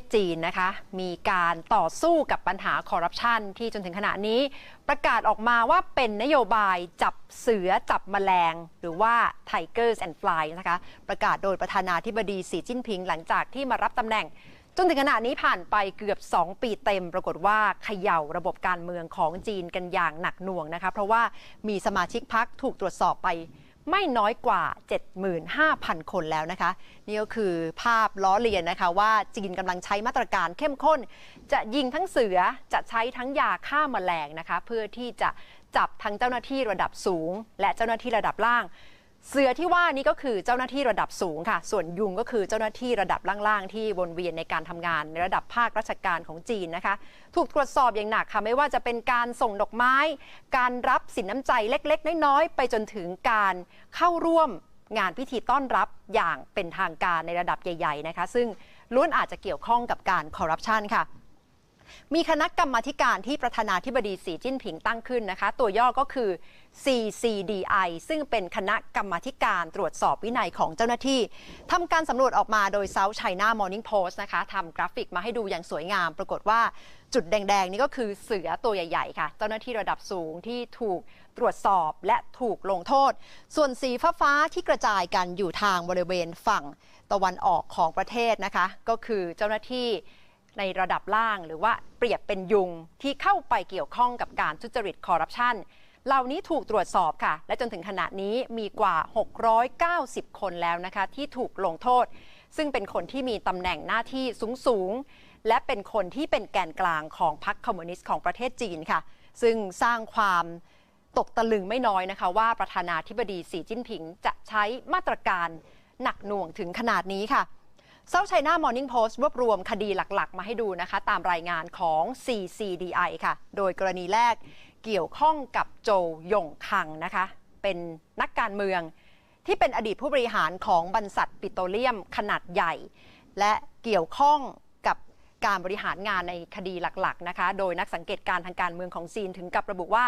ศจีนนะคะ มีการต่อสู้กับปัญหาคอร์รัปชันที่จนถึงขณะนี้ ประกาศออกมาว่าเป็นนโยบายจับเสือจับแมลง หรือว่า Tigers and Fly นะคะ ประกาศโดยประธานาธิบดีสีจิ้นผิง หลังจากที่มารับตำแหน่ง จนถึงขณะนี้ผ่านไปเกือบ 2 ปีเต็ม ปรากฏว่าเขย่าระบบการเมืองของจีนกันอย่างหนักหน่วงนะคะ เพราะว่ามีสมาชิกพักถูกตรวจสอบไป ไม่น้อยกว่า 75,000 คนแล้วนะคะ นี่ก็คือภาพล้อเลียนนะคะว่าจีนกำลังใช้มาตรการเข้มข้น จะยิงทั้งเสือจะใช้ทั้งยาฆ่าแมลงนะคะ เพื่อที่จะจับทั้งเจ้าหน้าที่ระดับสูง และเจ้าหน้าที่ระดับล่าง เสือที่ว่านี้ก็คือเจ้าหน้าที่ระดับสูงค่ะ ส่วนยุงก็คือเจ้าหน้าที่ระดับล่างๆ ที่วนเวียนในการทำงานในระดับภาคราชการของจีนนะคะ ถูกตรวจสอบอย่างหนักค่ะ ไม่ว่าจะเป็นการส่งดอกไม้ การรับสินน้ำใจเล็กๆ น้อยๆ ไปจนถึงการเข้าร่วมงานพิธีต้อนรับอย่างเป็นทางการในระดับใหญ่ ๆ นะคะ ซึ่งล้วนอาจจะเกี่ยวข้องกับการคอร์รัปชันค่ะ มีคณะกรรมาธิการที่ประธานาธิบดีสีจิ้นผิงตั้งขึ้นนะคะ ตัวย่อก็คือ CCDI ซึ่งเป็นคณะกรรมาธิการตรวจสอบวินัยของเจ้าหน้าที่ทำการสำรวจออกมาโดย South China Morning Post นะคะทำกราฟิกมาให้ดูอย่างสวยงาม ปรากฏว่าจุดแดง ๆ นี่ก็คือเสือตัวใหญ่ ๆ ค่ะ เจ้าหน้าที่ระดับสูงที่ถูกตรวจสอบและถูกลงโทษ ส่วนสีฟ้าๆที่กระจายกันอยู่ทางบริเวณฝั่งตะวันออกของประเทศนะคะ ก็คือเจ้าหน้าที่ ในระดับล่างหรือว่าเปรียบเป็นยุงที่เข้าไปเกี่ยวข้องกับการทุจริตคอร์รัปชันเหล่านี้ถูกตรวจสอบค่ะ และจนถึงขณะนี้มีกว่า 690 คนแล้วนะคะ ที่ถูกลงโทษ ซึ่งเป็นคนที่มีตำแหน่งหน้าที่สูงๆ และเป็นคนที่เป็นแกนกลางของพรรคคอมมิวนิสต์ของประเทศจีนค่ะ ซึ่งสร้างความตกตะลึงไม่น้อยนะคะ ว่าประธานาธิบดีสีจิ้นผิงจะใช้มาตรการหนักหน่วงถึงขนาดนี้ค่ะ เซา t ไชน่ามอร์นิ่งโพสต์รวบรวมคดีหลัก ๆ มาให้ดูนะคะ ตามรายงานของ CCDI ค่ะ โดยกรณีแรกเกี่ยวข้องกับโจหยงคังนะคะ เป็นนักการเมืองที่เป็นอดีตผู้บริหารของบรรษัทปิโตรเลียมขนาดใหญ่ และเกี่ยวข้องกับการบริหารงานในคดีหลัก ๆ นะคะ โดยนักสังเกตการณ์ทางการเมืองของจีนถึงกับระบุว่า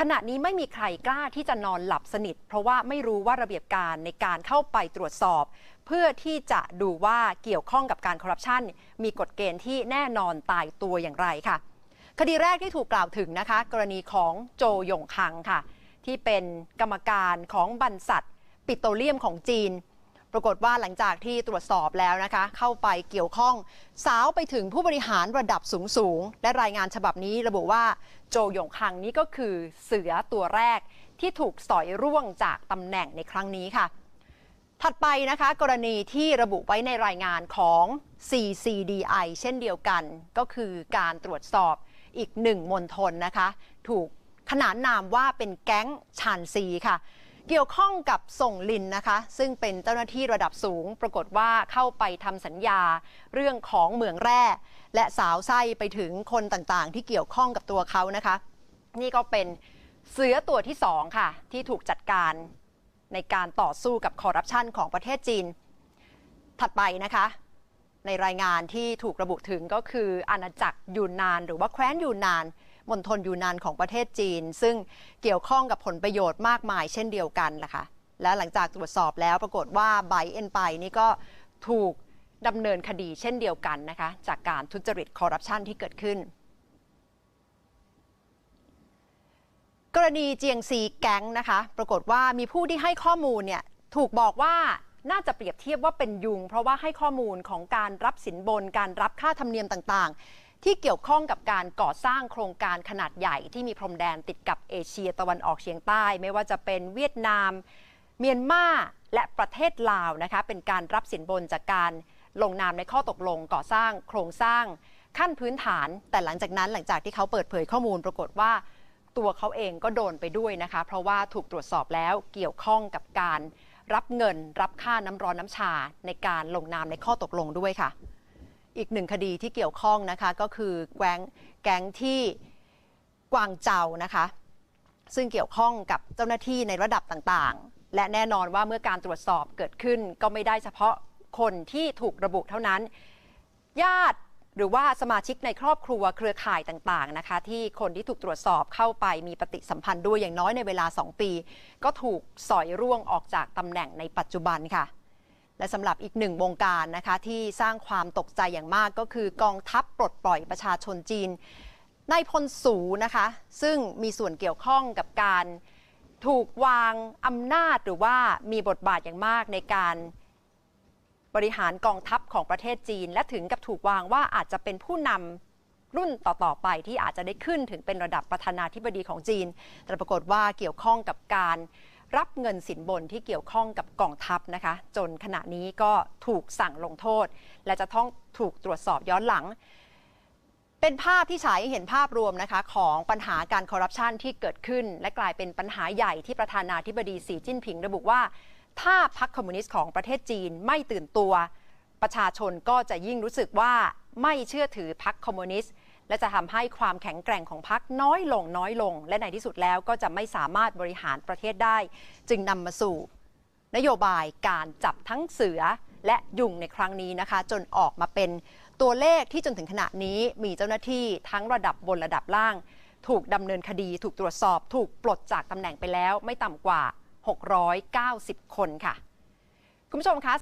ขณะนี้ไม่มีใครกล้าที่จะนอนหลับสนิท เพราะว่าไม่รู้ว่าระเบียบการในการเข้าไปตรวจสอบ เพื่อที่จะดูว่าเกี่ยวข้องกับการคอร์รัปชันมีกฎเกณฑ์ที่แน่นอนตายตัวอย่างไรค่ะ คดีแรกที่ถูกกล่าวถึงนะคะ กรณีของโจหยงคังค่ะ ที่เป็นกรรมการของบรรษัทปิโตรเลียมของจีน ปรากฏว่าหลังจากที่ตรวจสอบแล้วนะคะ เข้าไปเกี่ยวข้อง สาวไปถึงผู้บริหารระดับสูงสูงๆและรายงานฉบับนี้ระบุว่าโจหยงคังนี้ก็คือเสือตัวแรกที่ถูกสอยร่วงจากตำแหน่งในครั้งนี้ค่ะ ถัดไปนะคะกรณีที่ระบุไว้ในรายงานของ CCDI เช่นเดียวกัน ก็คือการตรวจสอบอีกหนึ่งมณฑลนะคะ ถูกขนานนามว่าเป็นแก๊งชานซีค่ะ เกี่ยวข้องกับส่งลินนะคะ ซึ่งเป็นเจ้าหน้าที่ระดับสูง ปรากฏว่าเข้าไปทำสัญญาเรื่องของเหมืองแร่ และสาวไส้ไปถึงคนต่างๆ ที่เกี่ยวข้องกับตัวเขานะคะ นี่ก็เป็นเสือตัวที่สองค่ะ ที่ถูกจัดการ ในการต่อสู้กับคอร์รัปชันของประเทศจีน ถัดไปนะคะ ในรายงานที่ถูกระบุถึงก็คืออาณาจักรยูนนาน หรือว่าแคว้นยูนนานมณฑลยูนนานของประเทศจีน ซึ่งเกี่ยวข้องกับผลประโยชน์มากมายเช่นเดียวกันล่ะค่ะและหลังจากตรวจสอบแล้วปรากฏว่าไบเอ็นไปนี่ก็ถูกดำเนินคดีเช่นเดียวกันนะคะ จากการทุจริตคอร์รัปชันที่เกิดขึ้น กรณีเจียงซีแก๊งนะคะ ปรากฏว่ามีผู้ที่ให้ข้อมูลเนี่ยถูกบอกว่าน่าจะเปรียบเทียบว่าเป็นยุง เพราะว่าให้ข้อมูลของการรับสินบน การรับค่าธรรมเนียมต่างๆ ที่เกี่ยวข้องกับการก่อสร้างโครงการขนาดใหญ่ที่มีพรมแดนติดกับเอเชียตะวันออกเฉียงใต้ ไม่ว่าจะเป็นเวียดนาม เมียนมาและประเทศลาวนะคะเป็นการรับสินบนจากการลงนามในข้อตกลงก่อสร้างโครงสร้างขั้นพื้นฐาน แต่หลังจากนั้นหลังจากที่เขาเปิดเผยข้อมูลปรากฏว่า ตัวเขาเองก็โดนไปด้วยนะคะ เพราะว่าถูกตรวจสอบแล้วเกี่ยวข้องกับการรับเงิน รับค่าน้ำร้อนน้ำชาในการลงนามในข้อตกลงด้วยค่ะ อีกหนึ่งคดีที่เกี่ยวข้องนะคะก็คือแก๊งแก๊งที่กวางเจานะคะ ซึ่งเกี่ยวข้องกับเจ้าหน้าที่ในระดับต่างๆ และแน่นอนว่าเมื่อการตรวจสอบเกิดขึ้นก็ไม่ได้เฉพาะคนที่ถูกระบุเท่านั้น ญาติ หรือว่าสมาชิกในครอบครัวเครือข่ายต่างๆนะคะ ที่คนที่ถูกตรวจสอบเข้าไปมีปฏิสัมพันธ์ด้วยอย่างน้อยในเวลา 2 ปี ก็ถูกสอยร่วงออกจากตำแหน่งในปัจจุบันค่ะ และสำหรับอีกหนึ่งวงการนะคะที่สร้างความตกใจอย่างมากก็คือกองทัพปลดปล่อยประชาชนจีนนายพลสูนะคะ ซึ่งมีส่วนเกี่ยวข้องกับการถูกวางอำนาจหรือว่ามีบทบาทอย่างมากในการ บริหารกองทัพของประเทศจีน และถึงกับถูกวางว่าอาจจะเป็นผู้นำรุ่นต่อ ๆ ไปที่อาจจะได้ขึ้นถึงเป็นระดับประธานาธิบดีของจีน แต่ปรากฏว่าเกี่ยวข้องกับการรับเงินสินบนที่เกี่ยวข้องกับกองทัพนะคะ จนขณะนี้ก็ถูกสั่งลงโทษ และจะต้องถูกตรวจสอบย้อนหลัง เป็นภาพที่ฉายเห็นภาพรวมนะคะ ของปัญหาการคอร์รัปชันที่เกิดขึ้น และกลายเป็นปัญหาใหญ่ที่ประธานาธิบดีสีจิ้นผิงระบุว่า ถ้าพรรคคอมมิวนิสต์ของประเทศจีนไม่ตื่นตัว ประชาชนก็จะยิ่งรู้สึกว่าไม่เชื่อถือพรรคคอมมิวนิสต์และจะทำให้ความแข็งแกร่งของพรรคน้อยลงน้อยลง และในที่สุดแล้วก็จะไม่สามารถบริหารประเทศได้ จึงนำมาสู่ นโยบายการจับทั้งเสือและยุงในครั้งนี้นะคะ จนออกมาเป็นตัวเลขที่จนถึงขณะนี้มีเจ้าหน้าที่ทั้งระดับบนระดับล่าง ถูกดำเนินคดี ถูกตรวจสอบ ถูกปลดจากตำแหน่งไปแล้วไม่ต่ำกว่า 690 คนค่ะ คุณผู้ชมคะ